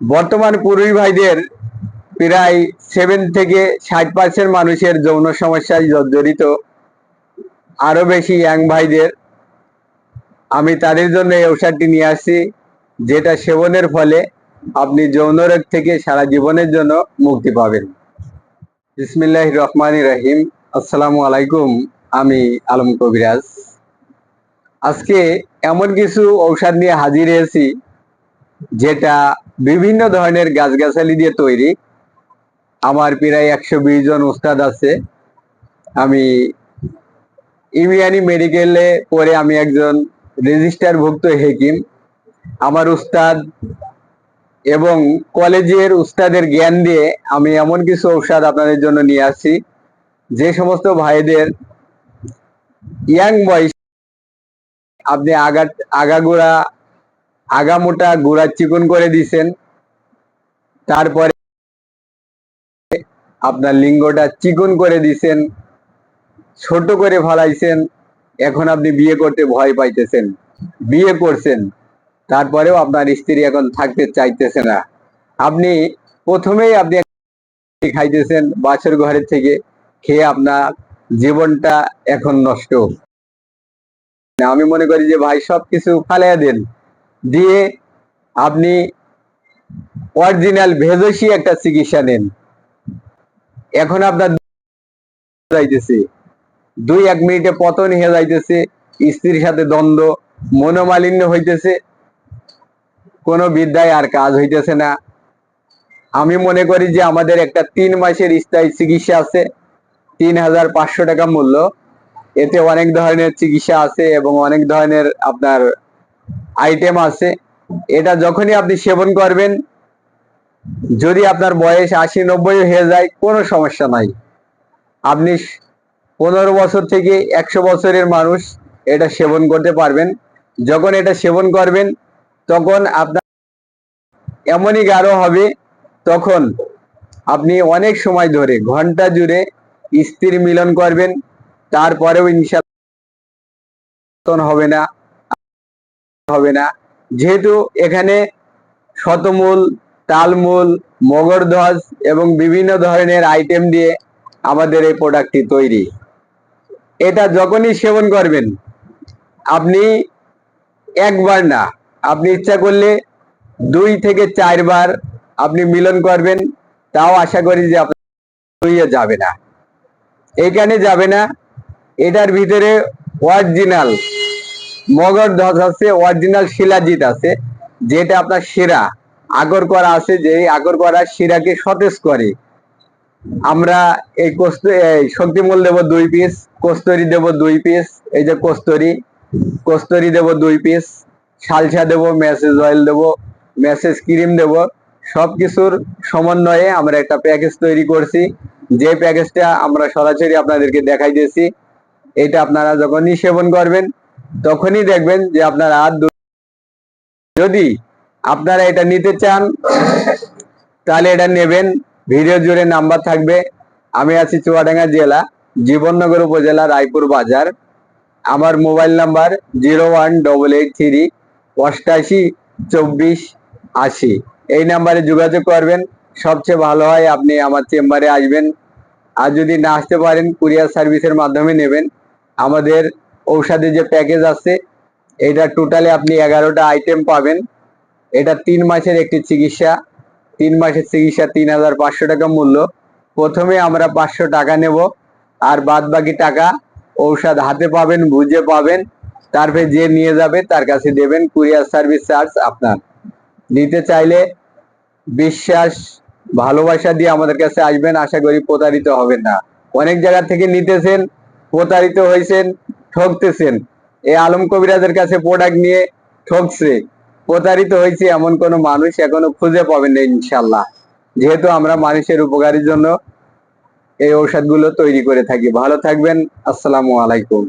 বর্তমান পুরুষ ভাইদের প্রায় সেভেন থেকে ষাট পার্সেন্ট মানুষের যৌন সমস্যায় জর্জরিত। আরও বেশি ইয়াং ভাইদের। আমি তাদের জন্য এই ঔষধটি নিয়ে আসছি, যেটা সেবনের ফলে আপনি যৌন রোগ থেকে সারা জীবনের জন্য মুক্তি পাবেন। বিসমিল্লাহ রহমান রহিম। আসসালামু আলাইকুম, আমি আলম কবিরাজ। আজকে এমন কিছু ঔষধ নিয়ে হাজির হয়েছি, যেটা বিভিন্ন ধরনের গাছগাছালি দিয়ে তৈরি। আমার প্রায় একশো বিশ জন উস্তাদ আছে। আমি ইমিয়ানি মেডিকেলে পরে আমি একজন রেজিস্টারভুক্ত হেকিম। আমার উস্তাদ এবং কলেজের উস্তাদের জ্ঞান দিয়ে আমি এমন কিছু ঔষধ আপনাদের জন্য নিয়ে আসছি। যে সমস্ত ভাইদের ইয়াং বয়স আপনি আগা, আগাগোড়া আগামোটা গুড়া চিকন করে দিছেন। তারপরে আপনার লিঙ্গটা চিকন করে দিছেন, ছোট করে ফালাইছেন। এখন আপনি বিয়ে করতে ভয় পাইতেছেন, বিয়ে করছেন। তারপরেও আপনার স্ত্রী এখন থাকতে চাইতেছে না। আপনি প্রথমেই আপনি খাইতেছেন, বাছর ঘরের থেকে খেয়ে আপনার জীবনটা এখন নষ্ট। আমি মনে করি যে ভাই সবকিছু ফালাইয়া দেন। দিয়ে আপনি অরিজিনাল ভেজসি একটা চিকিৎসা নেন। এখন আপনার যাইতেছে। দুই, এক মিনিটে পতন হয়ে যাইতেছে, স্ত্রীর সাথে দ্বন্দ্ব, মনোমালিন্য হইতেছে। কোনো বিদ্যায় আর কাজ হইতেছে না। আমি মনে করি যে আমাদের একটা তিন মাসের স্থায়ী চিকিৎসা আছে। তিন হাজার পাঁচশো টাকা মূল্য। এতে অনেক ধরনের চিকিৎসা আছে এবং অনেক ধরনের আপনার আইটেম আছে। এটা যখনই আপনি সেবন করবেন, যদি আপনার বয়স আশি, নব্বই হয়ে যায়, কোনো সমস্যা নাই। আপনি পনেরো বছর থেকে একশো বছরের মানুষ, এটা সেবন করতে পারবেন। যখন এটা সেবন করবেন, তখন আপনার এমনই গাঢ় হবে, তখন আপনি অনেক সময় ধরে, ঘণ্টা জুড়ে স্ত্রীর মিলন করবেন। তারপরেও ইনশাল্লাহ হবে না। হবে না। যেহেতু এখানে শতমূল, তালমূল মগরধ্বজ এবং বিভিন্ন ধরনের আইটেম দিয়ে আমাদের এই প্রোডাক্টটি তৈরি। এটা যখনই সেবন করবেন, আপনি একবার না, আপনি ইচ্ছা করলে দুই থেকে চারবার আপনি মিলন করবেন, তাও আশা করি যে আপনার যাবে না। এইখানে যাবে না, এটার ভিতরে অরিজিনাল মগর ধ্বজ আছে অরিজিনাল শিলাজিৎ আছে, যেটা আপনার শিরা। আগর করা আছে, যে আগর করা শিরাকে সতেজ করে। আমরা এই কস্ত শক্তিমূল দেব দুই পিস কস্তরি দেব দুই পিস এই যে কস্তরি কস্তরি দেব দুই পিস সালসা দেব মেসেজ অয়েল দেব মেসেজ ক্রিম দেব সব কিছুর সমন্বয়ে আমরা একটা প্যাকেজ তৈরি করছি। যে প্যাকেজটা আমরা সরাসরি আপনাদেরকে দেখাই দিয়েছি এটা আপনারা যখনই সেবন করবেন তখনই দেখবেন যে আপনার আর যদি আপনারা এটা নিতে চান, তাহলে এটা নেবেন। ভিডিও জুড়ে নাম্বার থাকবে। আমি আছি চুয়াডাঙ্গা জেলা, জীবননগর উপজেলা, রায়পুর বাজার। আমার mobile number zero one double eight three অষ্টাশি চব্বিশ আশি। এই নাম্বারে যোগাযোগ করবেন। সবচেয়ে ভালো হয় আপনি আমার চেম্বারে আসবেন। আর যদি না আসতে পারেন, কুরিয়ার সার্ভিসের মাধ্যমে নেবেন। আমাদের ঔষধের যে প্যাকেজ আছে, এটা টোটালি আপনি এগারোটা আইটেম পাবেন। এটা তিন মাসের একটি চিকিৎসা। তিন মাসের চিকিৎসা তিন হাজার পাঁচশো টাকা মূল্য। প্রথমে আমরা পাঁচশো টাকা নেব। আর বাদ বাকি টাকা ঔষধ হাতে পাবেন, বুঝে পাবেন। তারপরে যে নিয়ে যাবে, তার কাছে দেবেন। কুরিয়ার সার্ভিস চার্জ আপনার। নিতে চাইলে বিশ্বাস, ভালোবাসা দিয়ে আমাদের কাছে আসবেন। আশা করি প্রতারিত হবেন না। অনেক জায়গা থেকে নিতেছেন, প্রতারিত হয়েছেন। ঠকতেছেন। এই আলম কবিরাজের কাছে প্রোডাক্ট নিয়ে ঠকছে। প্রতারিত হয়েছে এমন কোনো মানুষ এখনও খুঁজে পাবেন না ইনশাল্লাহ যেহেতু আমরা মানুষের উপকারের জন্য এই ঔষধগুলো তৈরি করে থাকি। ভালো থাকবেন। আসসালামু আলাইকুম।